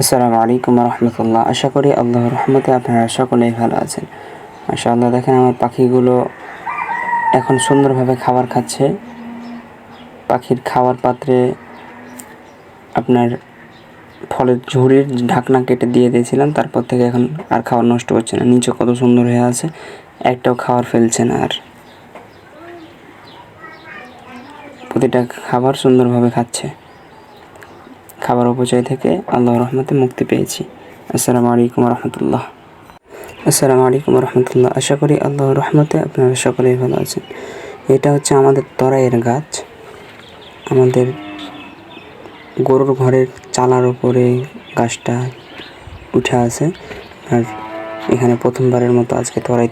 আসসালামু আলাইকুম রহমতুল্লাহ। আশা করি আল্লাহর রহমতে আপনারা সকলেই ভালো আছেন। মাশাআল্লাহ, দেখেন আমার পাখিগুলো এখন সুন্দরভাবে খাবার খাচ্ছে। পাখির খাওয়ার পাত্রে আপনার ফলের ঝুড়ির ঢাকনা কেটে দিয়ে দিয়েছিলাম, তারপর থেকে এখন আর খাবার নষ্ট হচ্ছে না। নিচে কত সুন্দর হয়ে আছে, একটাও খাবার ফেলছে না আর। প্রতিটা খাবার সুন্দরভাবে খাচ্ছে। খাবার অপচয় থেকে আল্লাহর রহমতে মুক্তি পেয়েছি। আসসালামু আলাইকুম রহমতুল্লাহ আসসালামু আলাইকুম রহমতুল্লাহ আশা করি আল্লাহর রহমতে আপনারা সকলেই ভালো আছেন। এটা হচ্ছে আমাদের তরাইয়ের গাছ। আমাদের গরুর ঘরের চালার উপরে গাছটা উঠে আছে। আর এখানে প্রথমবারের মতো আজকে তরাই